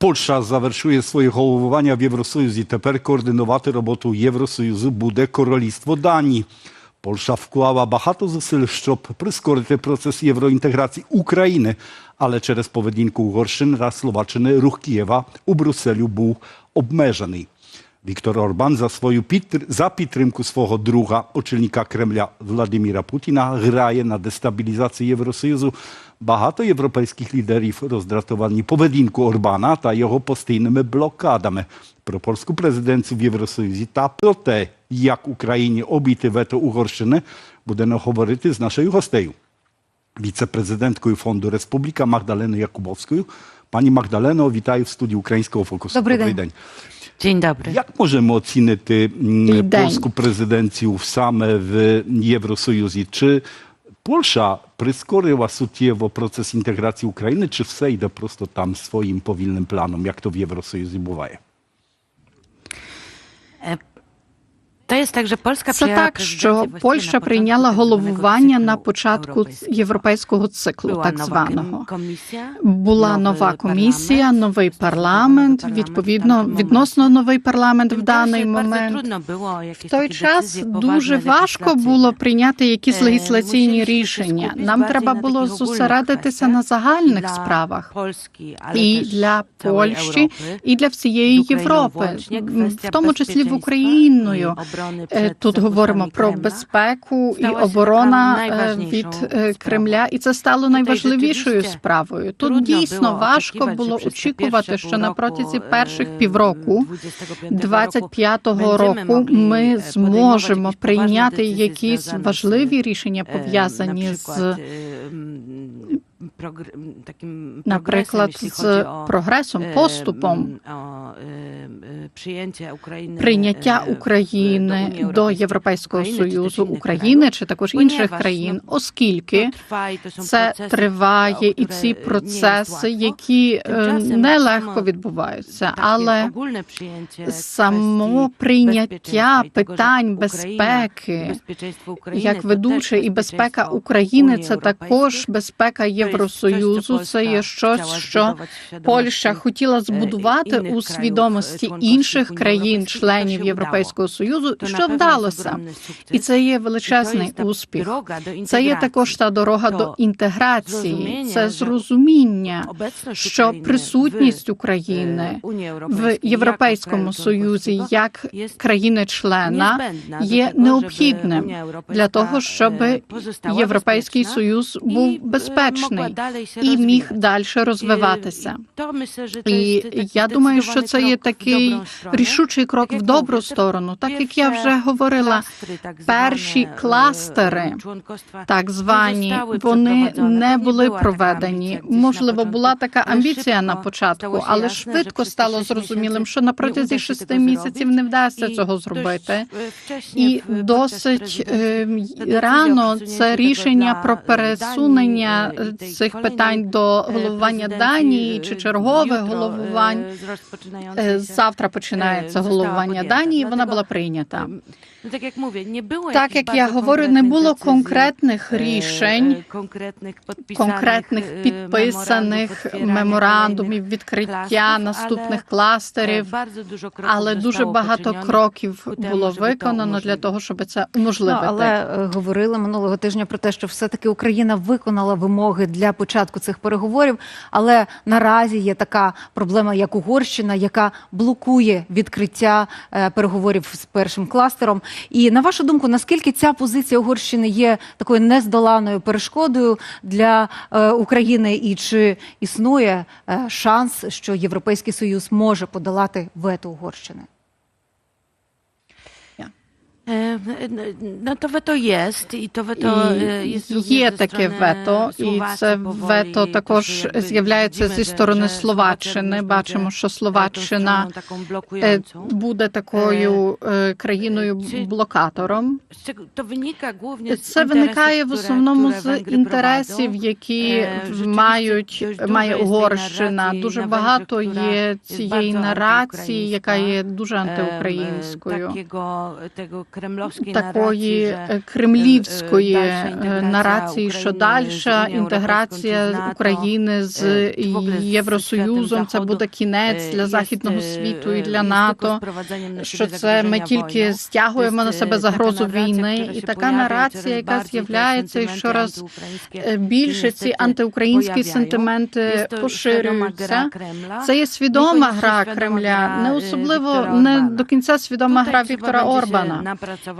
Польща завершує своє головування в Євросоюзі. Тепер координувати роботу Євросоюзу буде Королівство Данії. Польща вклала багато зусиль, щоб прискорити процес євроінтеграції України, але через поведінку Угорщини та Словаччини рух Києва у Брюсселю був обмежений. Віктор Орбан за свою підтр... за підтримку свого друга, очільника Кремля Владимира Путіна, грає на дестабілізації Євросоюзу. Багато європейських лідерів роздратовані поведінку Орбана та його постійними блокадами. Про польську президенцію в Євросоюзі та про те, як Україні обійти вето Угорщини, будемо говорити з нашою гостею wiceprezydentkою Fondu Republika Magdaleną Jakubowską. Pani Magdaleno, вітаю в студії Українського фокусу. Добрий Добрий день. день. Dzień dobry. Як можемо оцінити м, Добрий день. польську президенцію саме в Євросоюзі? Чи Польща прискорила суттєво процес інтеграції України, чи все йде просто там своїм повільним планом, як то в Євросоюзі буває? To jest tak, że Polska Це przyjęła так, prezydencję що Польща прийняла головування на початку європейського циклу, так званого. Була нова комісія, новий парламент. Відповідно, відносно новий парламент в даний момент. В той час дуже важко було прийняти якісь Е, легіслаційні рішення. Нам треба було зосередитися на загальних справах. І для Польщі, і для всієї Європи, в тому числі в Україною. Е, Тут говоримо про безпеку і оборона е, від е. Кремля, і це стало найважливішою справою. Тут дійсно важко було очікувати, що на протязі перших півроку 25-го 25-го року ми зможемо прийняти якісь важливі рішення пов'язані з наприклад, з прогресом, поступом. Прийняття України до Європейського союзу України чи також інших країн, оскільки це триває, і ці процеси, які нелегко відбуваються, але само прийняття питань безпеки, як ведуче, і безпека України це також безпека To Євросоюзу. Це є щось, що Польща хотіла е, збудувати у свідомості інших країн-членів Європейського Союзу, що вдалося. І це є величезний успіх. Це є також та дорога до інтеграції, це зрозуміння, що присутність України е, Унії в Європейському Союзі як країни-члена є необхідним для того, щоб е, Європейський Союз був е, безпечний і міг далі розвиватися. І, я думаю, що це є такий рішучий крок в добру сторону, так як я вже говорила. перші е, кластери, Так звані вони не були проведені. Можливо, була така амбіція на початку, але швидко стало зрозумілим, що на протязі шести місяців не вдасться цього зробити. е, І досить е, Та рано це рішення про е, пересунення е, цих питань до головування Данії е, чи чергове головування головувань. е, Е, Завтра починається е, головування Данії. Вона була прийнята. Ну, так як mówię, не було Так як я говорю, не було конкретних е, рішень, е, конкретних підписаних, конкретних е, підписаних меморандумів, відкриття наступних кластерів. Але дуже багато кроків було виконано для того, щоб це Ну, уможливити. але е, говорили минулого тижня про те, що все-таки Україна виконала вимоги для початку цих переговорів. Але наразі є така проблема, як Угорщина, яка блокує відкриття переговорів з першим кластером. І на вашу думку, наскільки ця позиція Угорщини є такою нездоланою перешкодою для е, України, і чи існує е, шанс, що Європейський Союз може подолати вето Угорщини? Е, No to weto jest i to weto І е, jest є таке вето, і це вето також з'являється зі сторони Словаччини. Бачимо, що е, Словаччина е, буде такою е, країною блокатором. Це виникає в основному з інтересів, які Е, мають має Угорщина. Дуже багато є цієї нарації, яка є дуже антиукраїнською. Такої е, кремлівської е, е, дальша інтеграція нарації, що дальша інтеграція України з е, Євросоюзом, це буде кінець е, для західного е, світу і е, для НАТО. Що це ми тільки стягуємо на себе загрозу війни, і така нарація, яка з'являється і щораз е, більше ці антиукраїнські сентименти поширюються. Це є свідома гра Кремля, не е, особливо не до кінця свідома гра Віктора Орбана.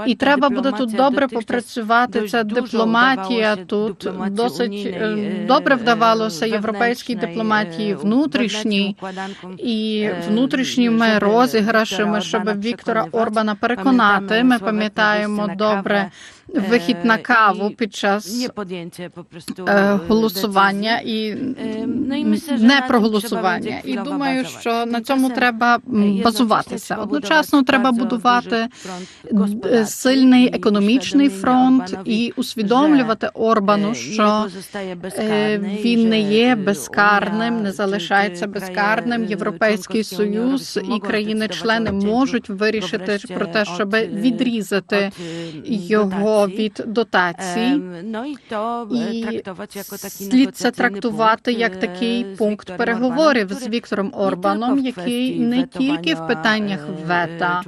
І треба буде тут добре попрацювати. Це Ця дипломатія тут досить unijnej, е, е, добре е, вдавалося європейській дипломатії е, внутрішній і е, внутрішніми розіграшами, щоб Віктора. Орбана переконати. Ми Пам'ятаємо добре вихід на е, каву під час е, е, голосування і myślę, не проголосування. І думаю, що на цьому треба базуватися. Одночасно треба будувати сильний економічний фронт і усвідомлювати е, Орбану, що е, він не є е, безкарним, не залишається безкарним. е, Європейський Союз і країни-члени можуть вирішити про те, щоб е, відрізати е, його dotacji. від дотацій. Ем, Ну і е, слід це трактувати як е, такий пункт переговорів з Віктором Орбаном, який не тільки в питаннях е, вета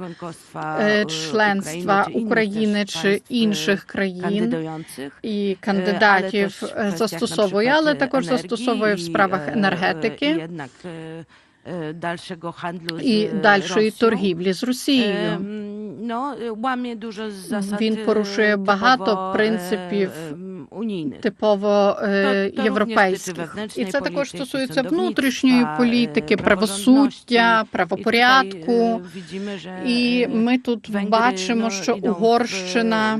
е, е, членства України чи інших країн і Е, кандидатів е, застосовує, але також застосовує в справах е, енергетики і е, е, дальшої торгівлі з Росією. Ну, Він е, порушує багато принципів е. Типово е, również європейських, і це також стосується внутрішньої е, політики, правосуддя, правопорядку. е, І е, ми тут бачимо, що Угорщина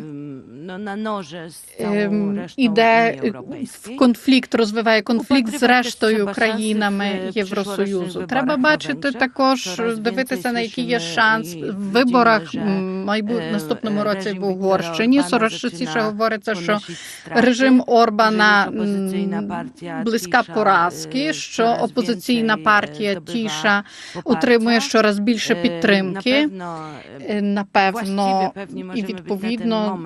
е, ем, іде в конфлікт, розвиває конфлікт з рештою країнами Євросоюзу. Треба бачити також, дивитися на який є шанс в виборах że, майбут е, наступному році в Угорщині. Частіше говориться, що режим Орбана близька поразки, е, що опозиційна партія е, Тіша отримує щораз більше Е, підтримки. Напевно, е, Е, і відповідно,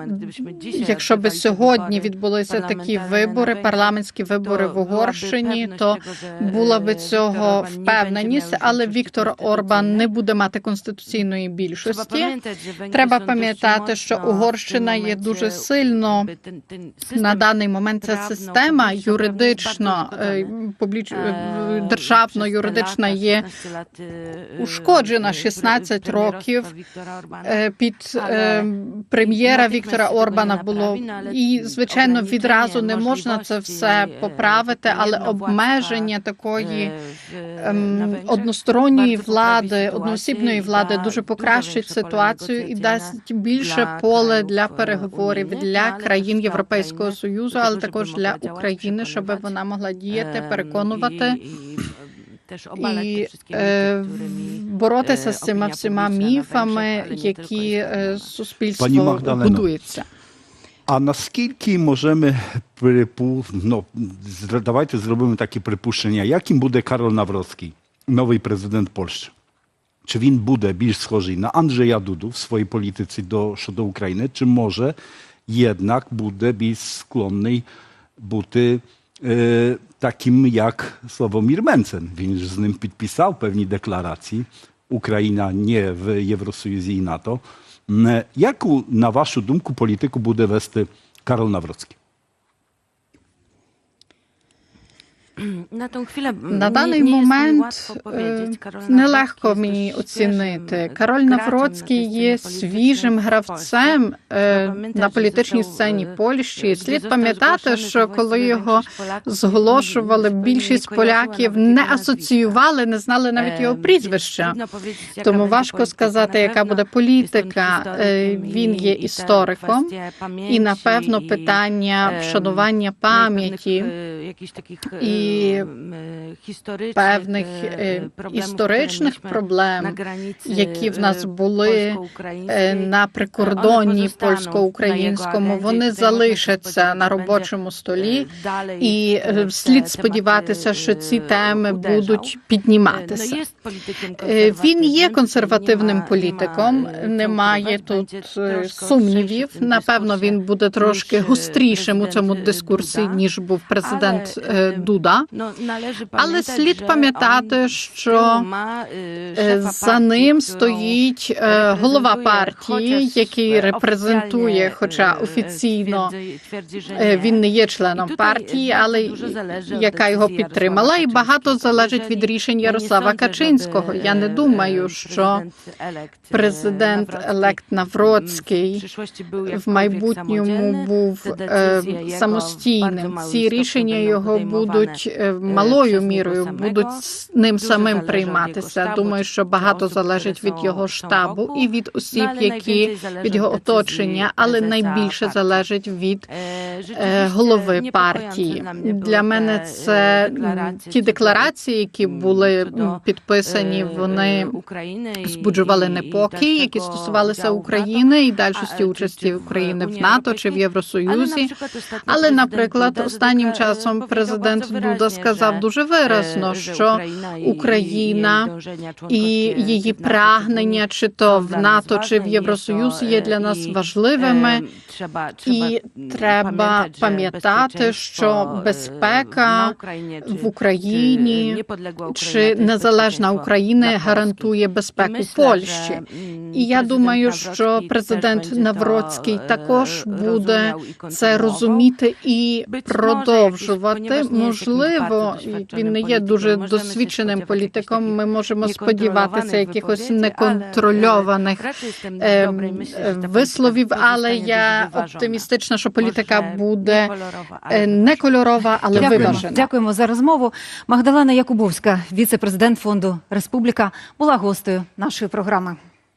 якщо би сьогодні відбулися такі вибори, парламентські вибори в Угорщині, то була би е, цього впевненість, але Віктор Орбан не буде мати конституційної більшості. Треба пам'ятати, що tym Угорщина є дуже сильно ten system на даний момент ця система юридично, е, публіч... е, е, державно юридична є 16 lat, е, ушкоджена е, 16 років, Орбана. Е, Під е, прем'єра Віктора tego Орбана було і звичайно відразу не можна це все е, поправити, але обмеження такої е, ем, односторонньої влади, одноосібної влади дуже покращить ситуацію і дасть більше поле для е, переговорів для країн Європейського Союзу, але також для України, щоб вона могла діяти, Ем, переконувати і, теж і е, боротися е, з цими всіма міфами, які е, суспільство Пані будується. А наскільки можemy припу... ну, зр- давайте зробимо такі припущення, яким буде Карол Навроцький, новий президент Польщі? Чи він буде більш схожий на Andrzeja Dudu w swojej polityce do, щодо України, чи може jednak буде більш складний бути е, таким, як Sławomir Mencen. Він ж з ним підписав певні декларації. Україна не в Євросоюзі і НАТО. М, Яку, на вашу думку, політику буде вести Карол Навроцький? На даний момент е, нелегко мені оцінити. Кароль Навроцький є свіжим гравцем Polsce. е, на політичній сцені е, Польщі. Слід пам'ятати, що коли його зголошували, більшість поляків не асоціювали, не знали навіть його прізвища. Тому важко сказати, яка буде політика. Він є істориком, і напевно питання ем, вшанування ну, пам'яті і І е, певних е, е, історичних проблем, які в нас були на прикордонні польсько-українському, вони залишаться на робочому столі. І слід сподіватися, що ці теми будуть підніматися. ну, Е, Він є консервативним, політиком, немає тут сумнівів. Напевно, він буде трошки гострішим у цьому дискурсі, ніж був президент Дуда. Ну, належить Але слід пам'ятати, що е, Е, За ним стоїть е, голова партії, який репрезентує, хоча офіційно він не є членом партії, але яка його підтримала, і багато залежить від рішень Ярослава Качинського. Я не думаю, що Навроцький, елект Навроцький в майбутньому був самостійним. Ці рішення його podejmowane, будуть е, е, малою мірою будуть ним самим прийматися. Думаю, що багато залежить від його штабу і від осіб, які найбільше від його оточення, але найбільше залежить від Е, голови партії. Для мене це ті декларації, які були підписані. Вони збуджували непокій, які стосувалися. України і дальшості участі України в НАТО чи в Євросоюзі. Але, наприклад, останнім часом президент Дуда сказав дуже е, виразно, що Україна і- її прагнення, чи то в НАТО, чи в Євросоюз, є є для е, нас важливими. Е, І треба пам'ятати, що е, безпека в Україні чи незалежна Україна гарантує безпеку Польщі. І я думаю, що президент Навроцький е, також буде це розуміти і продовжувати. może Можливо, він не є дуже досвідченим політиком. Ми можемо сподіватися якихось неконтрольованих е, ем, polityka висловів, але я оптимістична, що політика буде не кольорова, е, але не кольорова, але Дякуємо. виважена. Дякуємо за розмову. Магдалена Якубовська, віце-президент фонду Республіка, була гостею нашої програми.